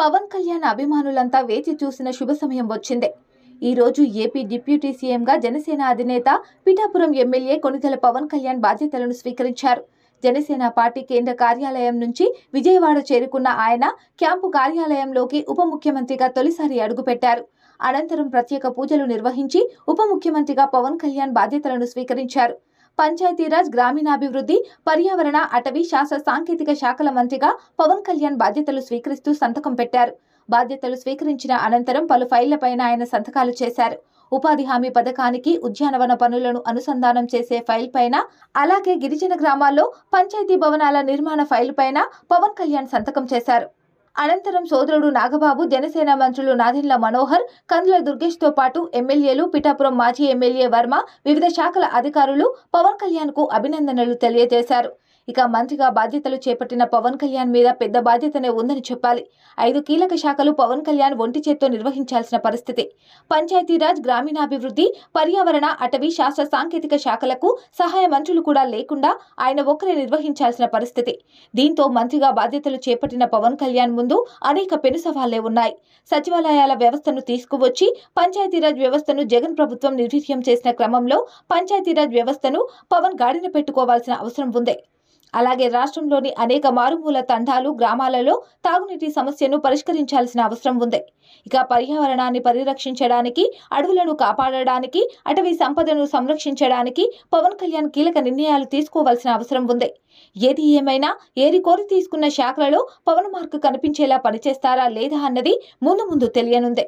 పవన్ కళ్యాణ్ అభిమానులంతా వేచి చూసిన శుభ సమయం వచ్చిందే. ఈరోజు ఏపీ డిప్యూటీ సీఎంగా జనసేన అధినేత పిఠాపురం ఎమ్మెల్యే కొనిదెల పవన్ కళ్యాణ్ బాధ్యతలను స్వీకరించారు. జనసేన పార్టీ కేంద్ర కార్యాలయం నుంచి విజయవాడ చేరుకున్న ఆయన క్యాంపు కార్యాలయంలోకి ఉప ముఖ్యమంత్రిగా తొలిసారి అడుగుపెట్టారు. అనంతరం ప్రత్యేక పూజలు నిర్వహించి ఉప ముఖ్యమంత్రిగా పవన్ కళ్యాణ్ బాధ్యతలను స్వీకరించారు. పంచాయతీరాజ్ గ్రామీణాభివృద్ధి పర్యావరణ అటవీ శాస్త్ర సాంకేతిక శాఖల మంత్రిగా పవన్ కళ్యాణ్ బాధ్యతలు స్వీకరిస్తూ సంతకం పెట్టారు. బాధ్యతలు స్వీకరించిన అనంతరం పలు ఫైళ్ళపైన ఆయన సంతకాలు చేశారు. ఉపాధి హామీ పథకానికి ఉద్యానవన పనులను అనుసంధానం చేసే ఫైల్ పైన అలాగే గిరిజన గ్రామాల్లో పంచాయతీ భవనాల నిర్మాణ ఫైల్ పైన పవన్ కళ్యాణ్ సంతకం చేశారు. అనంతరం సోదరుడు నాగబాబు జనసేన మంత్రులు నాదెండ్ల మనోహర్ కందుల దుర్గేష్తో పాటు ఎమ్మెల్యేలు పిఠాపురం మాజీ ఎమ్మెల్యే వర్మ వివిధ శాఖల అధికారులు పవన్ కళ్యాణ్కు అభినందనలు తెలియజేశారు. ఇక మంత్రిగా బాధ్యతలు చేపట్టిన పవన్ కళ్యాణ్ మీద పెద్ద బాధ్యతనే ఉందని చెప్పాలి. ఐదు కీలక శాఖలు పవన్ కళ్యాణ్ ఒంటి చేత్తో నిర్వహించాల్సిన పరిస్థితి. పంచాయతీరాజ్ గ్రామీణాభివృద్ధి పర్యావరణ అటవీ శాస్త్ర సాంకేతిక శాఖలకు సహాయ మంత్రులు కూడా లేకుండా ఆయన ఒక్కరే నిర్వహించాల్సిన పరిస్థితి. దీంతో మంత్రిగా బాధ్యతలు చేపట్టిన పవన్ కళ్యాణ్ ముందు అనేక పెను సవాళ్ళే ఉన్నాయి. సచివాలయాల వ్యవస్థను తీసుకువచ్చి పంచాయతీరాజ్ వ్యవస్థను జగన్ ప్రభుత్వం నిర్వీర్యం చేసిన క్రమంలో పంచాయతీరాజ్ వ్యవస్థను పవన్ గాడిన పెట్టుకోవాల్సిన అవసరం ఉంది. అలాగే రాష్ట్రంలోని అనేక మారుమూల తండాలు గ్రామాలలో తాగునీటి సమస్యను పరిష్కరించాల్సిన అవసరం ఉంది. ఇక పర్యావరణాన్ని పరిరక్షించడానికి అడవులను కాపాడడానికి అటవీ సంపదను సంరక్షించడానికి పవన్ కళ్యాణ్ కీలక నిర్ణయాలు తీసుకోవాల్సిన అవసరం ఉంది. ఏది ఏమైనా ఏరి కోరి తీసుకున్న శాఖలలో పవన్ మార్క్ కనిపించేలా పనిచేస్తారా లేదా అన్నది ముందు ముందు తెలియనుంది.